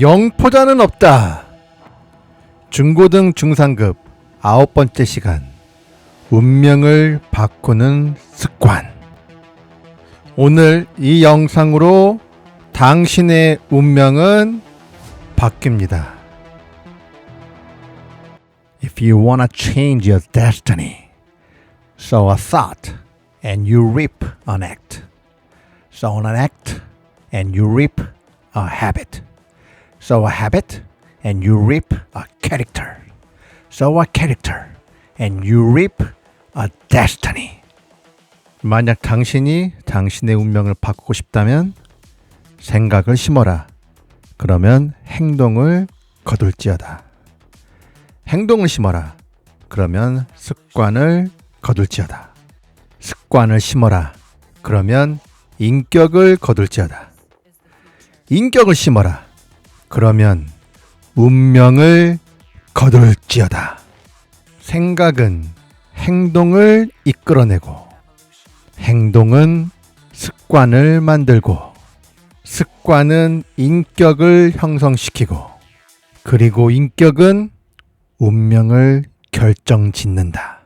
영포자는 없다. 중고등 중상급 아홉 번째 시간. 운명을 바꾸는 습관. 오늘 이 영상으로 당신의 운명은 바뀝니다. If you wanna change your destiny, sow a thought and you reap an act. Sow an act and you reap a habit. Sow a habit and you reap a character. Sow a character and you reap a destiny. 만약 당신이 당신의 운명을 바꾸고 싶다면 생각을 심어라. 그러면 행동을 거둘지어다. 행동을 심어라. 그러면 습관을 거둘지어다. 습관을 심어라. 그러면 인격을 거둘지어다. 인격을 심어라. 그러면 운명을 거둘지어다. 생각은 행동을 이끌어내고, 행동은 습관을 만들고, 습관은 인격을 형성시키고, 그리고 인격은 운명을 결정 짓는다.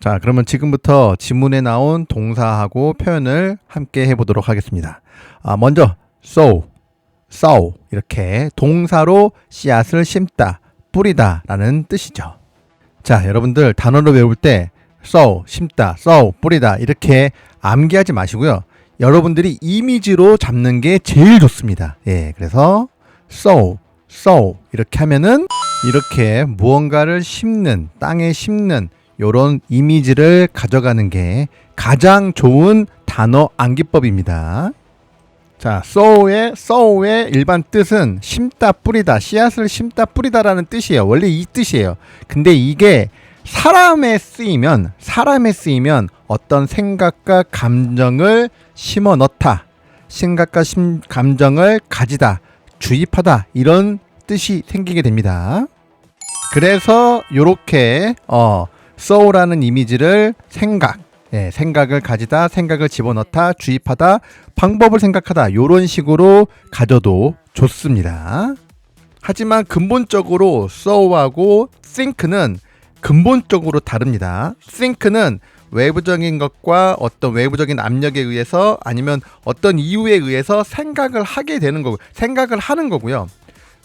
자, 그러면 지금부터 지문에 나온 동사하고 표현을 함께 해보도록 하겠습니다. 아, 먼저 sow, sow 이렇게 동사로 씨앗을 심다, 뿌리다라는 뜻이죠. 자, 여러분들 단어로 외울 때 sow, 심다, sow, 뿌리다 이렇게 암기하지 마시고요. 여러분들이 이미지로 잡는 게 제일 좋습니다. 예, 그래서 sow, sow 이렇게 하면은 이렇게 무언가를 심는 땅에 심는 요런 이미지를 가져가는 게 가장 좋은 단어 암기법입니다. 자, sow의 sow의 일반 뜻은 심다 뿌리다 씨앗을 심다 뿌리다라는 뜻이에요. 원래 이 뜻이에요. 근데 이게 사람에 쓰이면 사람에 쓰이면 어떤 생각과 감정을 심어 넣다. 생각과 심, 감정을 가지다. 주입하다. 이런 뜻이 생기게 됩니다. 그래서 요렇게 어 sow라는 이미지를 생각 예, 생각을 가지다, 생각을 집어넣다, 주입하다, 방법을 생각하다 요런 식으로 가져도 좋습니다. 하지만 근본적으로 sow하고 think는 근본적으로 다릅니다. think는 외부적인 것과 어떤 외부적인 압력에 의해서 아니면 어떤 이유에 의해서 생각을 하게 되는 거고 생각을 하는 거고요.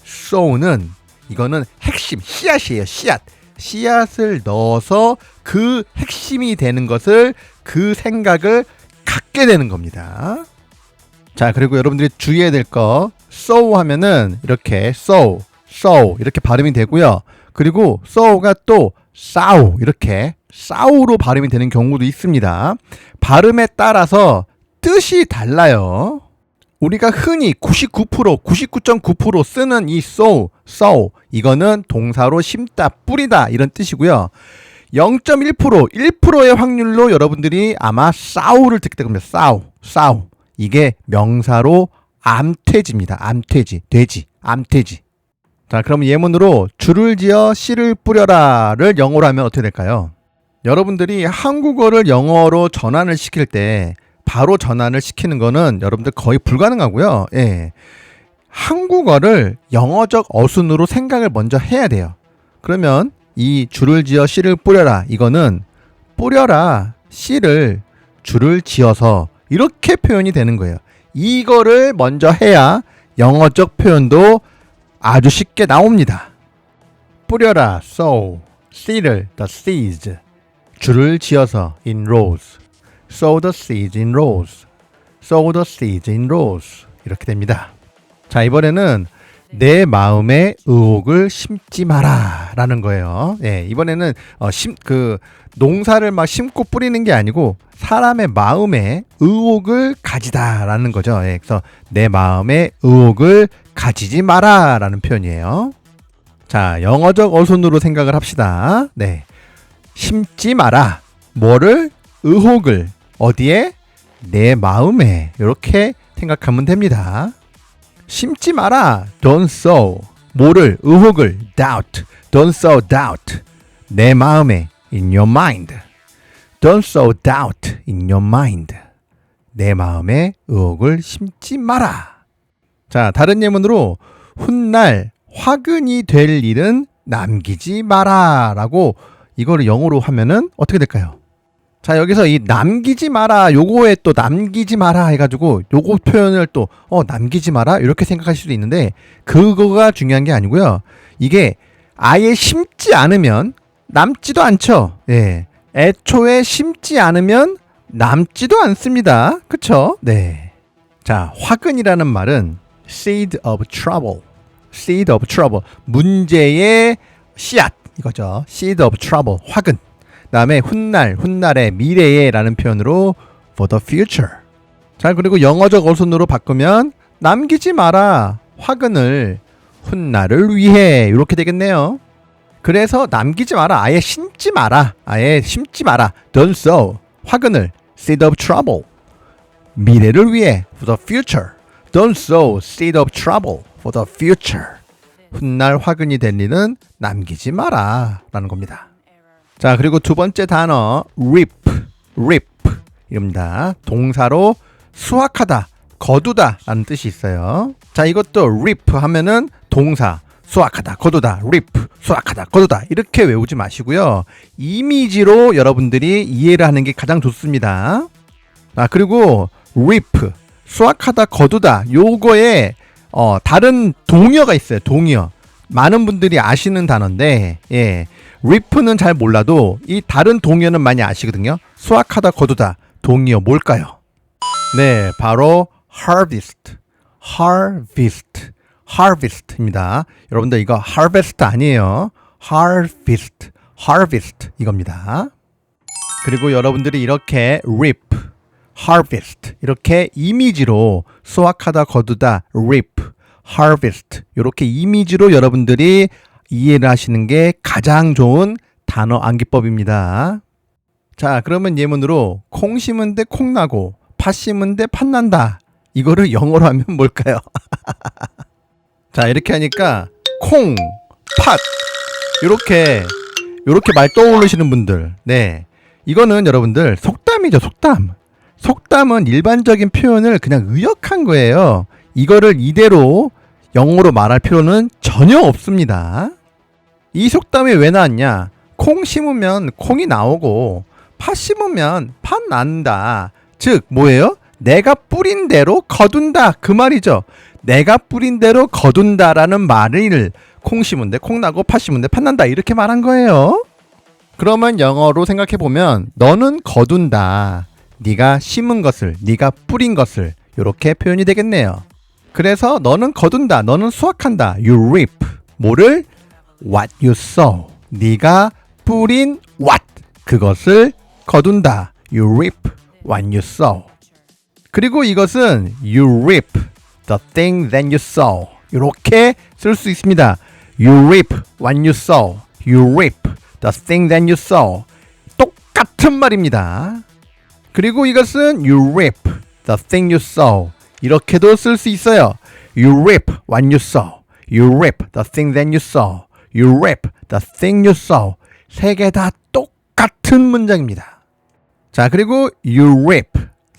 sow는 이거는 핵심 씨앗이에요. 씨앗. 씨앗을 넣어서 그 핵심이 되는 것을 그 생각을 갖게 되는 겁니다. 자, 그리고 여러분들이 주의해야 될 거, sow 하면은 이렇게 sow, sow 이렇게 발음이 되고요. 그리고 sow가 또 싸우 이렇게 싸우로 발음이 되는 경우도 있습니다. 발음에 따라서 뜻이 달라요. 우리가 흔히 99%, 99.9% 쓰는 이 sow, sow 이거는 동사로 심다, 뿌리다 이런 뜻이고요. 0.1%, 1%의 확률로 여러분들이 아마 싸우를 듣게 될 겁니다. 싸우, 싸우. 이게 명사로 암퇴지입니다. 암퇴지, 돼지, 암퇴지. 자, 그럼 예문으로 줄을 지어 씨를 뿌려라를 영어로 하면 어떻게 될까요? 여러분들이 한국어를 영어로 전환을 시킬 때 바로 전환을 시키는 거는 여러분들 거의 불가능하고요. 예. 한국어를 영어적 어순으로 생각을 먼저 해야 돼요. 그러면 이 줄을 지어 씨를 뿌려라. 이거는 뿌려라 씨를 줄을 지어서 이렇게 표현이 되는 거예요. 이거를 먼저 해야 영어적 표현도 아주 쉽게 나옵니다. 뿌려라 sow 씨를 the seeds 줄을 지어서 in rows sow the seeds in rows sow the seeds in rows 이렇게 됩니다. 자 이번에는 내 마음에 의혹을 심지 마라 라는 거예요. 예, 이번에는 어, 심, 그 농사를 막 심고 뿌리는 게 아니고 사람의 마음에 의혹을 가지다 라는 거죠. 예, 그래서 내 마음에 의혹을 가지지 마라 라는 표현이에요. 자, 영어적 어순으로 생각을 합시다. 네, 심지 마라. 뭐를 의혹을 어디에 내 마음에 이렇게 생각하면 됩니다. 심지 마라. Don't sow. 뭐를 의혹을 doubt. Don't sow doubt. 내 마음에 in your mind. Don't sow doubt in your mind. 내 마음에 의혹을 심지 마라. 자, 다른 예문으로 훗날 화근이 될 일은 남기지 마라 라고 이거를 영어로 하면은 어떻게 될까요? 자 여기서 이 남기지 마라 요거에 또 남기지 마라 해가지고 요거 표현을 또 어 남기지 마라 이렇게 생각하실 수도 있는데 그거가 중요한 게 아니고요. 이게 아예 심지 않으면 남지도 않죠. 예. 애초에 심지 않으면 남지도 않습니다. 그쵸? 네자 화근이라는 말은 seed of trouble. seed of trouble. 문제의 씨앗. 이거죠. seed of trouble. 화근 다음에 훗날, 훗날의 미래에라는 표현으로 for the future. 자, 그리고 영어적 어순으로 바꾸면 남기지 마라. 화근을 훗날을 위해 이렇게 되겠네요. 그래서 남기지 마라. 아예 심지 마라. 아예 심지 마라. Don't sow. 화근을 seed of trouble. 미래를 위해 for the future. Don't sow seed of trouble for the future. 훗날 화근이 될 일은 남기지 마라. 라는 겁니다. 자, 그리고 두 번째 단어 rip, rip 입니다. 동사로 수확하다, 거두다 라는 뜻이 있어요. 자, 이것도 rip 하면은 동사 수확하다, 거두다, rip, 수확하다, 거두다 이렇게 외우지 마시고요. 이미지로 여러분들이 이해를 하는 게 가장 좋습니다. 아, 그리고 rip, 수확하다, 거두다 요거에 어, 다른 동의어가 있어요. 동의어. 많은 분들이 아시는 단어인데, 예. 리프는 잘 몰라도 이 다른 동의어는 많이 아시거든요. 수확하다 거두다 동의어 뭘까요? 네, 바로 harvest, harvest, harvest입니다. 여러분들 이거 harvest 아니에요. harvest, harvest 이겁니다. 그리고 여러분들이 이렇게 rip, harvest 이렇게 이미지로 수확하다 거두다 rip, harvest 이렇게 이미지로 여러분들이 이해를 하시는 게 가장 좋은 단어 암기법입니다. 자, 그러면 예문으로 콩 심은 데 콩 나고 팥 심은 데 팥 난다. 이거를 영어로 하면 뭘까요? 자, 이렇게 하니까 콩, 팥 이렇게 이렇게 말 떠오르시는 분들. 네. 이거는 여러분들 속담이죠, 속담. 속담은 일반적인 표현을 그냥 의역한 거예요. 이거를 이대로 영어로 말할 필요는 전혀 없습니다. 이 속담이 왜 나왔냐? 콩 심으면 콩이 나오고 팥 심으면 팥 난다. 즉 뭐예요? 내가 뿌린 대로 거둔다 그 말이죠. 내가 뿌린 대로 거둔다라는 말을 콩 심은데 콩 나고 팥 심은데 팥 난다 이렇게 말한 거예요. 그러면 영어로 생각해 보면 너는 거둔다. 네가 심은 것을, 네가 뿌린 것을 이렇게 표현이 되겠네요. 그래서 너는 거둔다. 너는 수확한다. You reap. 뭐를 what you sow. 네가 뿌린 what 그것을 거둔다. You reap what you sow. 그리고 이것은 you reap the thing that you sow. 이렇게 쓸 수 있습니다. You reap what you sow. You reap the thing that you sow. 똑같은 말입니다. 그리고 이것은 you reap the thing you sow. 이렇게도 쓸 수 있어요. You reap what you sow. You reap the thing that you sow. You reap the thing you sow. 세 개 다 똑같은 문장입니다. 자, 그리고 you reap,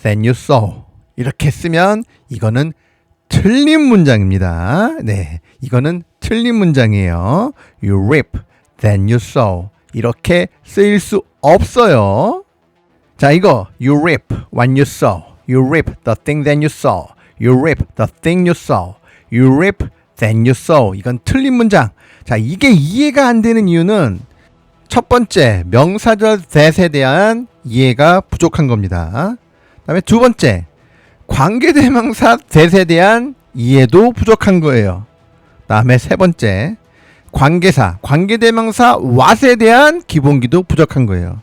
then you sow. 이렇게 쓰면 이거는 틀린 문장입니다. 네. 이거는 틀린 문장이에요. You reap, then you sow. 이렇게 쓰일 수 없어요. 자, 이거 you reap when you sow. You reap the thing that you sow. You reap the thing you sow. You reap then you sow. 이건 틀린 문장. 자, 이게 이해가 안 되는 이유는 첫 번째, 명사절 that에 대한 이해가 부족한 겁니다. 다음에 두 번째, 관계대명사 that에 대한 이해도 부족한 거예요. 다음에 세 번째, 관계사, 관계대명사 what에 대한 기본기도 부족한 거예요.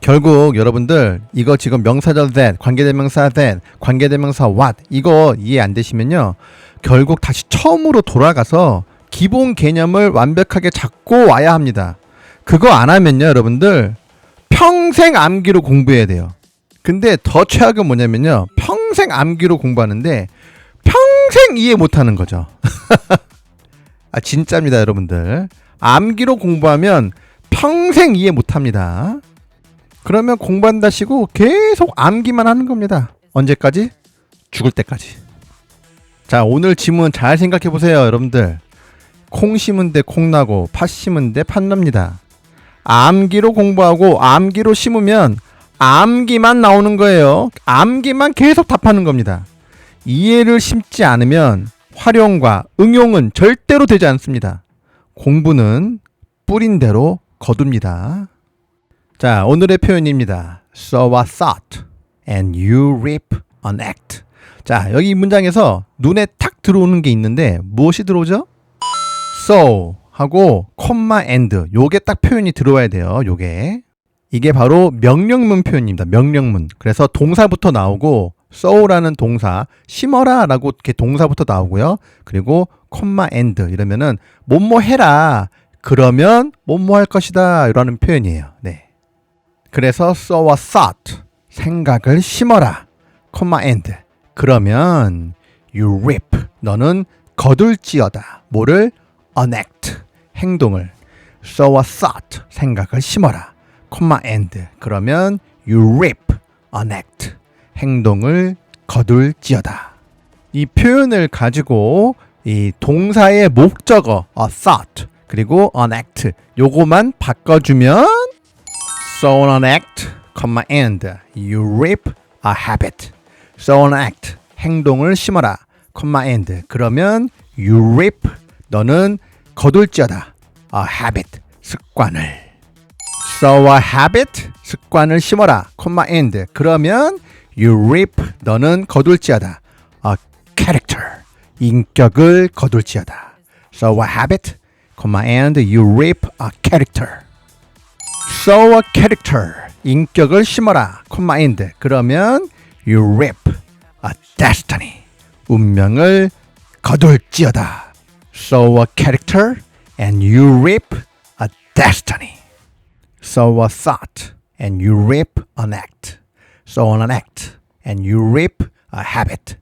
결국 여러분들 이거 지금 명사절 that, 관계대명사 that, 관계대명사 what 이거 이해 안 되시면요. 결국 다시 처음으로 돌아가서 기본 개념을 완벽하게 잡고 와야 합니다. 그거 안 하면요, 여러분들 평생 암기로 공부해야 돼요. 근데 더 최악은 뭐냐면요. 평생 암기로 공부하는데 평생 이해 못 하는 거죠. 아, 진짜입니다, 여러분들. 암기로 공부하면 평생 이해 못 합니다. 그러면 공부한다시고 계속 암기만 하는 겁니다. 언제까지? 죽을 때까지. 자, 오늘 지문 잘 생각해 보세요, 여러분들. 콩 심은 데 콩 나고 팥 심은 데 팥 납니다. 암기로 공부하고 암기로 심으면 암기만 나오는 거예요. 암기만 계속 답하는 겁니다. 이해를 심지 않으면 활용과 응용은 절대로 되지 않습니다. 공부는 뿌린 대로 거둡니다. 자, 오늘의 표현입니다. Sow a thought and you reap an act. 자, 여기 이 문장에서 눈에 탁 들어오는 게 있는데 무엇이 들어오죠? So 하고 콤마 and 요게 딱 표현이 들어와야 돼요. 요게. 이게 바로 명령문 표현입니다. 명령문. 그래서 동사부터 나오고 sow라는 동사 심어라라고 이렇게 동사부터 나오고요. 그리고 콤마 and 이러면은 뭐뭐 해라. 그러면 뭐뭐 할 것이다. 이라는 표현이에요. 네. 그래서 sow a thought 생각을 심어라. 콤마 and 그러면 you reap 너는 거둘지어다. 뭐를 an act 행동을 sow a thought 생각을 심어라. 콤마 and 그러면 you reap an act 행동을 거둘지어다. 이 표현을 가지고 이 동사의 목적어 a thought 그리고 an act 요거만 바꿔주면 sow an act, and you reap a habit. sow an act 행동을 심어라, and 그러면 you reap 너는 거둘지어다 a habit 습관을 sow a habit 습관을 심어라, comma and 그러면 you reap 너는 거둘지어다 a character 인격을 거둘지어다 sow a habit, comma and you reap a character sow a character 인격을 심어라 콤마 and 그러면 you reap a destiny 운명을 거둘지어다 sow a character and you reap a destiny sow a thought and you reap an act sow an act and you reap a habit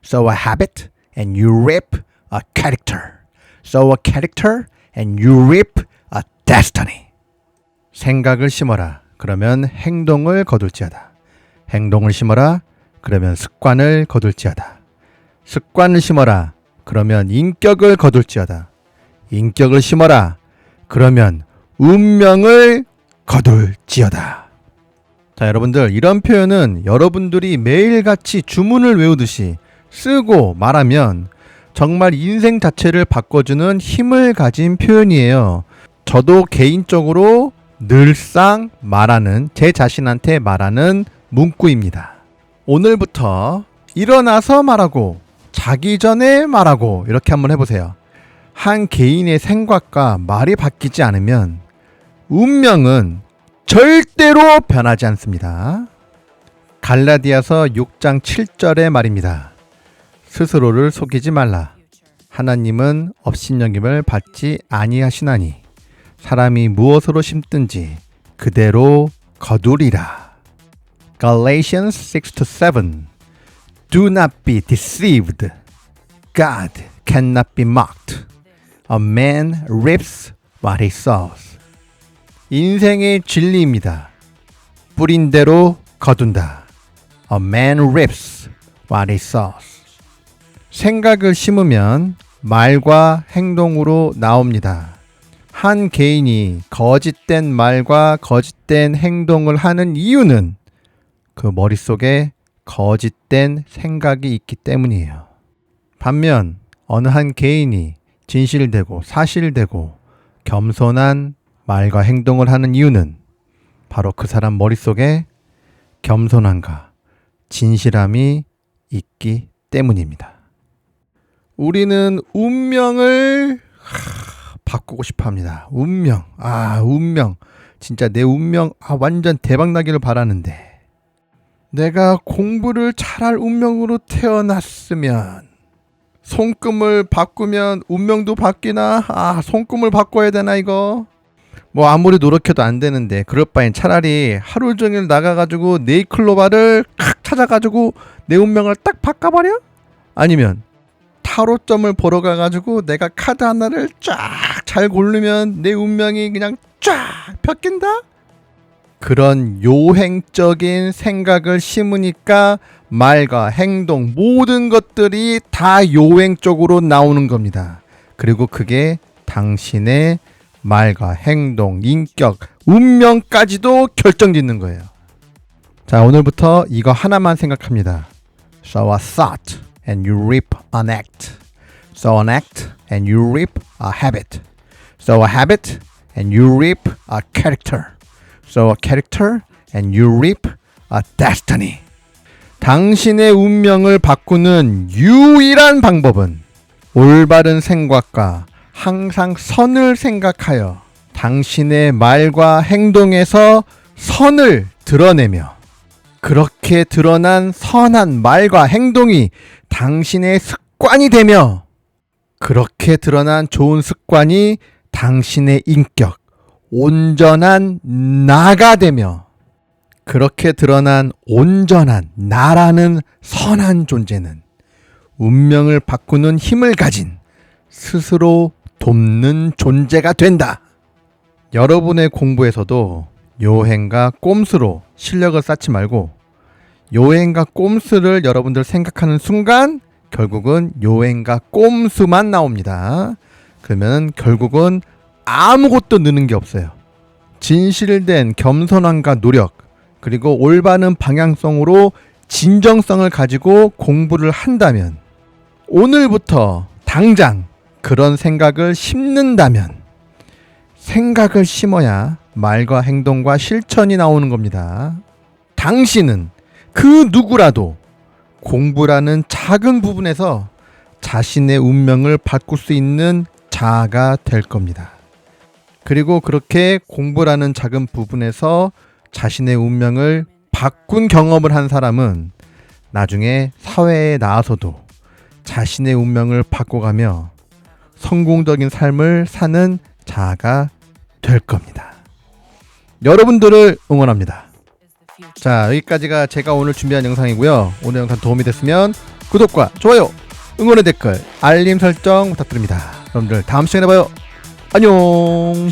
sow a habit and you reap a character sow a character and you reap a destiny 생각을 심어라. 그러면 행동을 거둘지어다. 행동을 심어라. 그러면 습관을 거둘지어다. 습관을 심어라. 그러면 인격을 거둘지어다. 인격을 심어라. 그러면 운명을 거둘지어다. 자, 여러분들, 이런 표현은 여러분들이 매일같이 주문을 외우듯이 쓰고 말하면 정말 인생 자체를 바꿔주는 힘을 가진 표현이에요. 저도 개인적으로 늘상 말하는 제 자신한테 말하는 문구입니다. 오늘부터 일어나서 말하고 자기 전에 말하고 이렇게 한번 해보세요. 한 개인의 생각과 말이 바뀌지 않으면 운명은 절대로 변하지 않습니다. 갈라디아서 6장 7절의 말입니다. 스스로를 속이지 말라. 하나님은 업신여김을 받지 아니하시나니 사람이 무엇으로 심든지 그대로 거두리라. Galatians 6-7 Do not be deceived. God cannot be mocked. A man reaps what he sows. 인생의 진리입니다. 뿌린 대로 거둔다. A man reaps what he sows. 생각을 심으면 말과 행동으로 나옵니다. 한 개인이 거짓된 말과 거짓된 행동을 하는 이유는 그 머릿속에 거짓된 생각이 있기 때문이에요. 반면 어느 한 개인이 진실되고 사실되고 겸손한 말과 행동을 하는 이유는 바로 그 사람 머릿속에 겸손함과 진실함이 있기 때문입니다. 우리는 운명을 하, 바꾸고 싶어 합니다. 운명. 아, 운명. 진짜 내 운명 아, 완전 대박 나기를 바라는데 내가 공부를 잘할 운명으로 태어났으면 손금을 바꾸면 운명도 바뀌나? 아, 손금을 바꿔야 되나 이거? 뭐 아무리 노력해도 안 되는데 그럴 바엔 차라리 하루 종일 나가가지고 네이클로바를 칵 찾아가지고 내 운명을 딱 바꿔버려? 아니면 타로점을 보러 가가지고 내가 카드 하나를 쫙 잘 고르면 내 운명이 그냥 쫙 펴낀다? 그런 요행적인 생각을 심으니까 말과 행동 모든 것들이 다 요행 쪽으로 나오는 겁니다. 그리고 그게 당신의 말과 행동, 인격, 운명까지도 결정짓는 거예요. 자, 오늘부터 이거 하나만 생각합니다. Sow a thought and you reap an act. Sow an act and you reap a habit. Sow a habit and you reap a character. Sow a character and you reap a destiny. 당신의 운명을 바꾸는 유일한 방법은 올바른 생각과 항상 선을 생각하여 당신의 말과 행동에서 선을 드러내며 그렇게 드러난 선한 말과 행동이 당신의 습관이 되며 그렇게 드러난 좋은 습관이 당신의 인격, 온전한 나가 되며 그렇게 드러난 온전한 나라는 선한 존재는 운명을 바꾸는 힘을 가진 스스로 돕는 존재가 된다. 여러분의 공부에서도 요행과 꼼수로 실력을 쌓지 말고 요행과 꼼수를 여러분들 생각하는 순간 결국은 요행과 꼼수만 나옵니다. 그러면 결국은 아무것도 느는 게 없어요. 진실된 겸손함과 노력 그리고 올바른 방향성으로 진정성을 가지고 공부를 한다면 오늘부터 당장 그런 생각을 심는다면 생각을 심어야 말과 행동과 실천이 나오는 겁니다. 당신은 그 누구라도 공부라는 작은 부분에서 자신의 운명을 바꿀 수 있는 자아가 될 겁니다. 그리고 그렇게 공부라는 작은 부분에서 자신의 운명을 바꾼 경험을 한 사람은 나중에 사회에 나와서도 자신의 운명을 바꿔가며 성공적인 삶을 사는 자아가 될 겁니다. 여러분들을 응원합니다. 자, 여기까지가 제가 오늘 준비한 영상이고요. 오늘 영상 도움이 됐으면 구독과 좋아요, 응원의 댓글, 알림 설정 부탁드립니다. 여러분들 다음 시간에 봐요. 안녕.